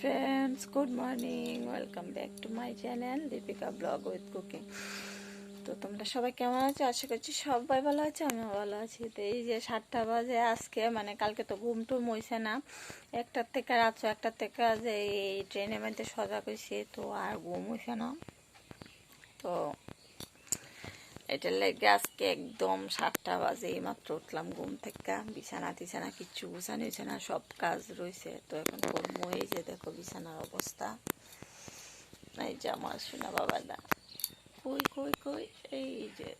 Friends good morning welcome back to my channel Deepika blog with cooking তো তোমরা সবাই কেমন আছো? আশা করছি সবাই ভালো আছে, আমিও ভালো আছি। তো এই যে সাতটা বাজে আজকে মানে কালকে তো ঘুম টুম হয়েছে না। একটার থেকে রাত্র একটার থেকে যে এই ট্রেনের মধ্যে সজাগ হয়েছে তো আর ঘুম হয়েছে না। তো এটার লেগে আজকে একদম সাতটা বাজে এই মাত্র উঠলাম ঘুম থেকে। বিছানা টিছানা কিচ্ছু গুছানো হয়েছে না, সব কাজ রয়েছে। তো এখন করব এই যে দেখো বিছানার অবস্থা। এই যে আমার শোনা বাবা দা কই কই কই? এই যে।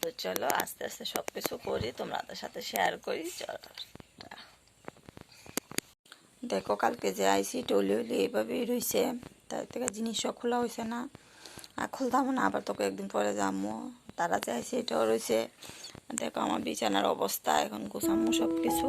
তো চলো আস্তে আস্তে সব কিছু করি, তোমাদের সাথে শেয়ার করি, চলো। দেখো কালকে যে আইসি টলি এইভাবেই রয়েছে। তার থেকে জিনিসও খোলা হয়েছে না। আর খুলতাম না, আবার তোকে একদিন পরে যাব তারা চাইছে, এটাও রয়েছে। দেখো আমার বিছানার অবস্থা, এখন গুছামো সব কিছু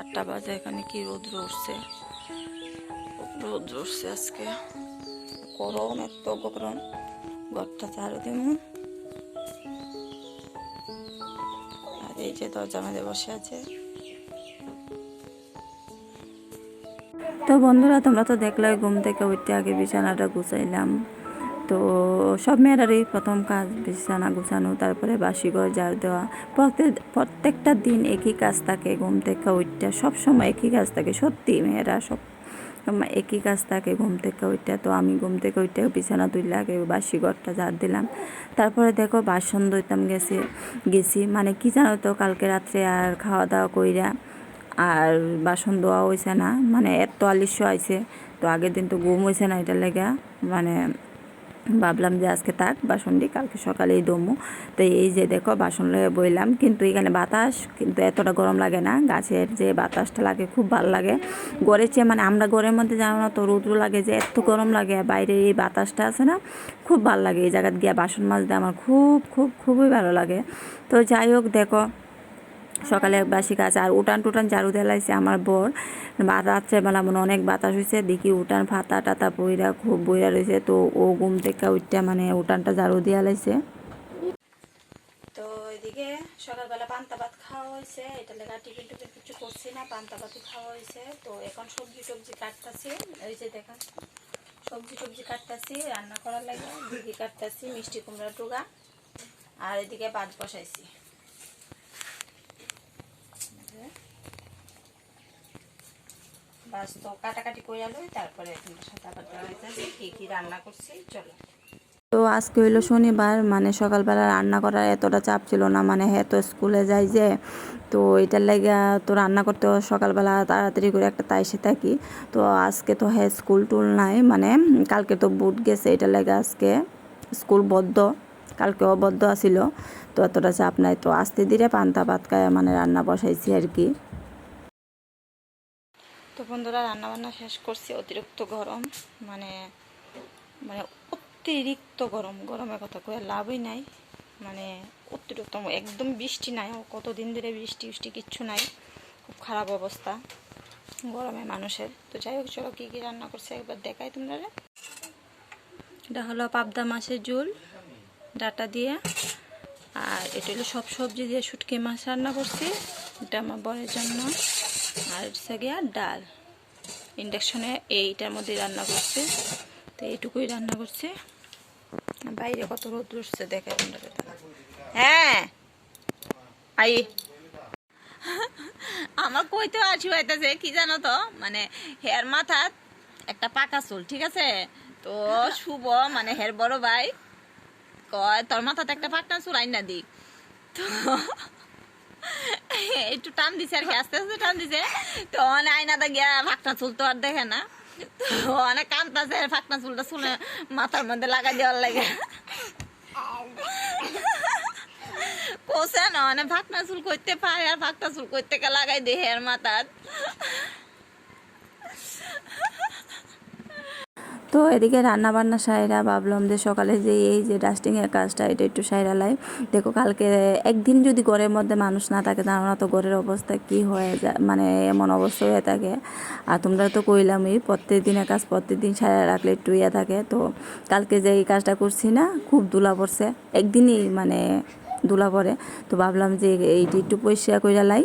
আটটা বাজে, এখানে কি রোদ্র উঠছে রোদ্র উঠছে আজকে। গরম, এত গরম। ঘরটা চারো দিন আর এই যে দরজা মেঝে বসে আছে। তো বন্ধুরা, তোমরা তো দেখলে, ঘুম থেকে উঠতে আগে বিছানাটা গুছাইলাম। তো সব মেয়েরারই প্রথম কাজ বিছানা গুছানো, তারপরে বাসি ঘর ঝাড় দেওয়া। প্রত্যেক, প্রত্যেকটা দিন একই কাজ থাকে, ঘুম থেকে উঠতে। সব সময় একই কাজ থাকে, সত্যি মেয়েরা সব একই কাজ থাকে, ঘুম থেকে উঠতে। তো আমি ঘুম থেকে উঠতে বিছানা তুললে আগে বাসি ঘরটা ঝাড় দিলাম। তারপরে দেখো বাসন ধুইতাম গেছি গেছি। মানে কি জানো তো, কালকে রাত্রে আর খাওয়া দাওয়া কইরা আর বাসন ধোয়া হয়েছে না। মানে এত আলিস্য আইছে তো আগের দিন তো ঘুম হয়েছে না এটা লেগে। মানে ভাবলাম যে আজকে থাক বাসনটি কালকে সকালেই দমু তো এই যে দেখো, বাসন লয়ে বইলাম। কিন্তু এখানে বাতাস, কিন্তু এতটা গরম লাগে না। গাছের যে বাতাসটা লাগে, খুব ভালো লাগে। গড়ের চেয়ে মানে আমরা গড়ের মধ্যে জানো না তো, রৌদ্র লাগে যে এত গরম লাগে। বাইরে এই বাতাসটা আছে না, খুব ভালো লাগে। এই জায়গায় গিয়ে বাসন মাজতে আমার খুব খুব, খুবই ভালো লাগে। তো যাই হোক, দেখো সকালে বাসি কাজ আর উঠান টুটান ঝাড়ু দেলাইছে আমার বর। রাত্রেবেলা মনে অনেক বাতাস হয়েছে দেখি উঠান ফাতা টাতা বইরা খুব বইরা রয়েছে তো ও ঘুম থেকে উঠতে মানে উঠানটা ঝাড়ু দিয়া লাইছে। তো এদিকে সকালবেলা পান্তা ভাত খাওয়া হয়েছে এটা লেগা টিফিন টিফিন কিছু করছি না, পান্তা ভাতই খাওয়া হয়েছে তো এখন সবজি টবজি কাটতাছি ওই যে দেখেন, সবজি টবজি কাটতাছি, রান্না করার লাগে দিদি কাটতাছি, মিষ্টি কুমড়া টুগা, আর এদিকে ভাত বসাইছি। বাস তো কাটাকাটি তারপরে রান্না করছি, চলো। তো আজকে হইল শনিবার মানে সকালবেলা রান্না করার এতটা চাপ ছিল না মানে হ্যাঁ তো স্কুলে যাই যে, তো এটার লাগে তো রান্না করতে সকালবেলা তাড়াতাড়ি করে একটা তাইসে থাকি। তো আজকে তো হ্যাঁ স্কুল টুল নাই মানে কালকে তো বুট গেছে, এটার লাগে আজকে স্কুল বদ্ধ, কালকে অবদ্ধ আছিল, তো এতটা চাপ নাই। তো আস্তে ধীরে পান্তা ভাত খায় মানে রান্না বসাইছি আর কি। বন্ধুরা রান্না বান্না শেষ করছি, অতিরিক্ত গরম মানে মানে অতিরিক্ত গরম, গরমের কথা কয়ে লাভই নাই মানে অতিরিক্ত, একদম বৃষ্টি নাই কতদিন ধরে বৃষ্টি বৃষ্টি কিচ্ছু নাই, খুব খারাপ অবস্থা, গরমে মানুষের। তো যাই হোক, চলো কী কী রান্না করছে একবার দেখাই তোমরা এটা হলো পাবদা মাছের ঝোল, ডাটা দিয়ে, আর এটা হলো সব সবজি দিয়ে শুটকি মাছ রান্না করছি, এটা আমার বরের জন্য, আর হচ্ছে গিয়া ডাল। ইন্ডাকশনে এইটার মধ্যে রান্না করছে। তো এইটুকুই রান্না করছে। বাইরে কত রোদ উঠছে দেখে হ্যাঁ। আই। আমার কইতে আসি হইতেছে কি জানো তো? মানে হেয়ার মাথার একটা পাকা চুল, ঠিক আছে? তো শুভ মানে হের বড় ভাই কয়, তোর মাথাতে একটা পাকনা চুল আইনা দি। তো একটু টান দিছে আর কি, আস্তে আস্তে টান দিছে। তো মানে আয়নাতে গিয়া ফাঁকটা চুল তো আর দেখে না। তো অনেক কান্তাছে ফাঁকনা চুলটা চুলে মাথার মধ্যে লাগাই দেওয়ার লাগে। কোসে না মানে ভাগনা চুল করতে পায় আর ফাঁকটা চুল করতে লাগাই দেহের মাথার তো এদিকে রান্না বান্না সাইরা ভাবলাম যে সকালে যে এই যে ডাস্টিংয়ের কাজটা, এটা একটু সাইরা লাই। দেখো কালকে একদিন যদি ঘরের মধ্যে মানুষ না থাকে না তো ঘরের অবস্থা কি হয়ে যায় মানে এমন অবস্থা হয়ে থাকে। আর তোমরা তো কইলামই প্রত্যেক দিনের কাজ প্রত্যেক দিন সারা রাখলে একটু ইয়ে থাকে। তো কালকে যে এই কাজটা করছি না, খুব দুলা পড়ছে। একদিনই মানে দুলা পড়ে। তো ভাবলাম যে এইটি একটু পরিষ্কার করে লাই।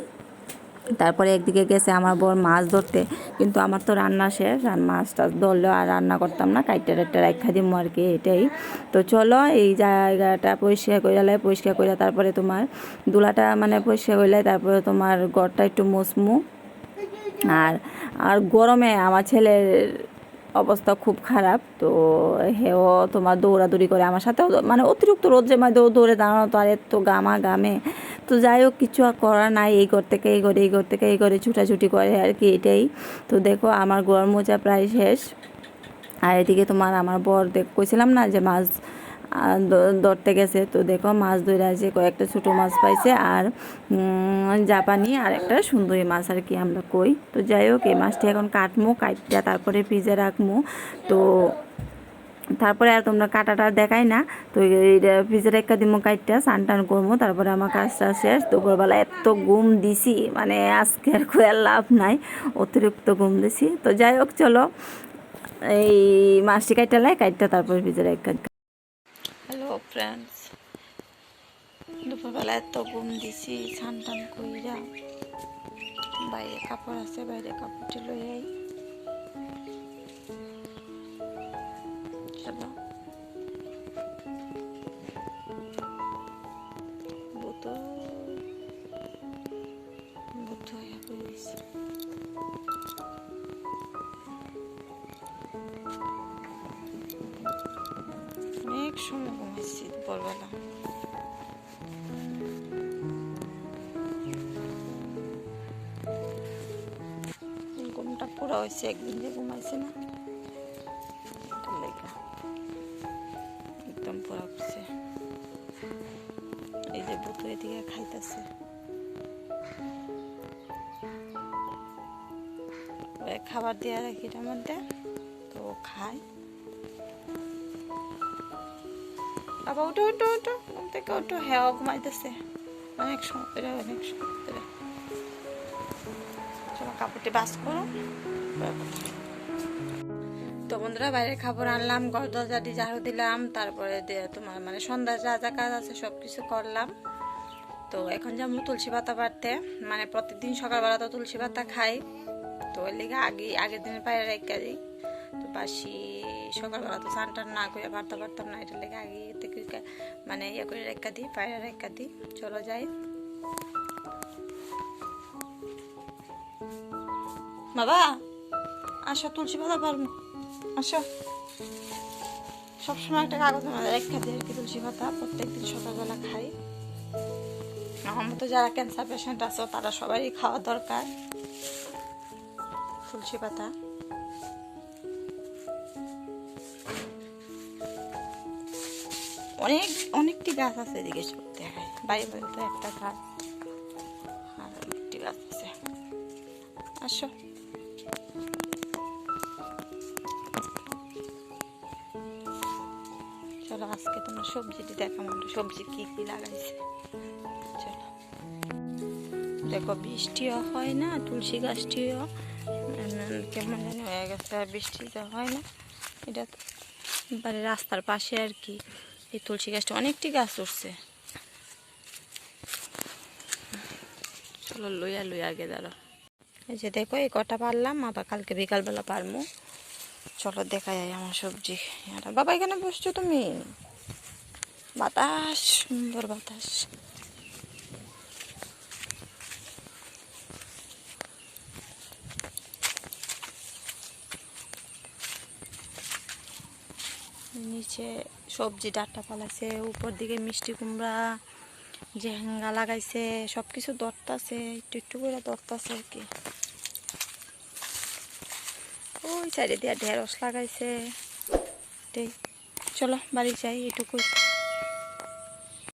তারপরে একদিকে গেছে আমার বর মাছ ধরতে, কিন্তু আমার তো রান্না শেষ আর মাছ টাছ ধরলেও আর রান্না করতাম না কাইটা টাইটা রাখা দিব আর কি এটাই। তো চলো এই জায়গাটা পরিষ্কার করে লাই, পরিষ্কার করে তারপরে তোমার দুলাটা মানে পরিষ্কার করলে তারপরে তোমার ঘরটা একটু মুসমু আর আর গরমে আমার ছেলের অবস্থা খুব খারাপ, তো হেও তোমার দৌড়াদৌড়ি করে আমার সাথে মানে অতিরিক্ত রোদ্রে মধ্যে ও দৌড়ে দাঁড়ানো তো আর এত গামা গামে তো যাই হোক, কিছু আর করার নাই। এই ঘর থেকে এই ঘরে, এই ঘর থেকে এই ঘরে ছুটাছুটি করে আর কি, এটাই। তো দেখো, আমার গোয়ার মোজা প্রায় শেষ। আর এদিকে তোমার আমার বর দেখ, কইছিলাম না যে মাছ ধরতে গেছে। তো দেখো, মাছ ধরে আছে, কয়েকটা ছোটো মাছ পাইছে আর জাপানি আর একটা সুন্দরী মাছ আর কি আমরা কই। তো যাই হোক, এই মাছটি এখন কাটমু কাটটা তারপরে ফ্রিজে রাখমু। তো তারপরে আর তোমরা কাটাটা দেখাই না। তো এইটা ফ্রিজে রেখা দিমো কাইটটা, স্নান টান করব তারপরে আমার কাজটা শেষ। দুপুরবেলা এত ঘুম দিছি মানে আজকে আর খুব লাভ নাই, অতিরিক্ত ঘুম দিছি। তো যাই হোক, চলো। এই মাছটি কাইটা লাই, কাইটটা তারপরে ফ্রিজে রেখা হ্যালো ফ্রেন্ডস দুপুরবেলা এত ঘুম দিছি, স্নান টান কইরা। বাইরে কাপড় আছে, বাইরে কাপড়টি লই আই চলো বুতো বুতো হয়ে অনেক সময় ঘুমাইছি, দুপুরবেলা। ঘুমটা পুরো হয়েছে, একদিন যে ঘুমাইছে না। বুতো এদিকে খাইতেছে। খাবার দেওয়া রাখি এটার মধ্যে তো খায় বাবা উঠো উঠো উঠো ঘুম থেকে উঠো হ্যাঁ ঘুমাইতেছে অনেক সময় অনেক সময় চলো কাপড়টি বাস করো তো বন্ধুরা বাইরে খাবার আনলাম ঘর দরজাটি ঝাড়ু দিলাম, তারপরে তোমার মানে সন্ধ্যা যা যা কাজ আছে সব কিছু করলাম। তো এখন যাব তুলসী পাতা পাড়তে মানে প্রত্যেকদিন সকালবেলা তো তুলসী পাতা খাই, তো ওই লিগে আগে, আগের দিনের পায়ে রেখে দিই। তো বাসি সকালবেলা তো স্নান টান না করে পারতে পারতাম না, এটার লেগে আগে থেকে মানে ইয়ে করে রেখা দিই, পায়ে রেখা দিই। চলো যাই। বাবা, আসো তুলসী পাতা পারব আসো। সবসময় একটা কাগজের মধ্যে রেখা দিই আর কি তুলসী পাতা, প্রত্যেকদিন সকালবেলা খাই। আমার মতো যারা ক্যান্সার পেশেন্ট আছে, তারা সবারই খাওয়া দরকার। তুলসী পাতা। অনেক, অনেকটি গাছ আছে এদিকে সব দেখায়। বাড়ি বাড়ি তো একটা গাছ। আর অনেকটি গাছ আছে। আসো। চলো আজকে তোমার সবজিটি দেখাম। আমরা সবজি কি কি লাগাইছে। দেখো, বৃষ্টিও হয় না, তুলসী গাছটিও। কেমন জানি হয়ে গেছে, আর বৃষ্টি যা হয় না। এটা বাড়ির রাস্তার পাশে আর কি, এই তুলসী গাছটা অনেকটি গাছ উঠছে। চলো, লইয়া লইয়া আগে দাঁড়ো এই যে দেখো, এই কটা পারলাম, আবার কালকে বিকালবেলা পারব চলো দেখা যায় আমার সবজি। বাবা, এখানে বসছো তুমি? বাতাস, সুন্দর বাতাস। নিচে সবজি, ডাটা পালাইছে উপর দিকে মিষ্টি কুমড়া জেহেঙ্গা লাগাইছে সব কিছু দরতাছে, একটু একটু করে দরতাছে আর কি। ওই সাইডে দিয়ে ঢেঁড়স লাগাইছে। চলো বাড়ি যাই এটুকুই।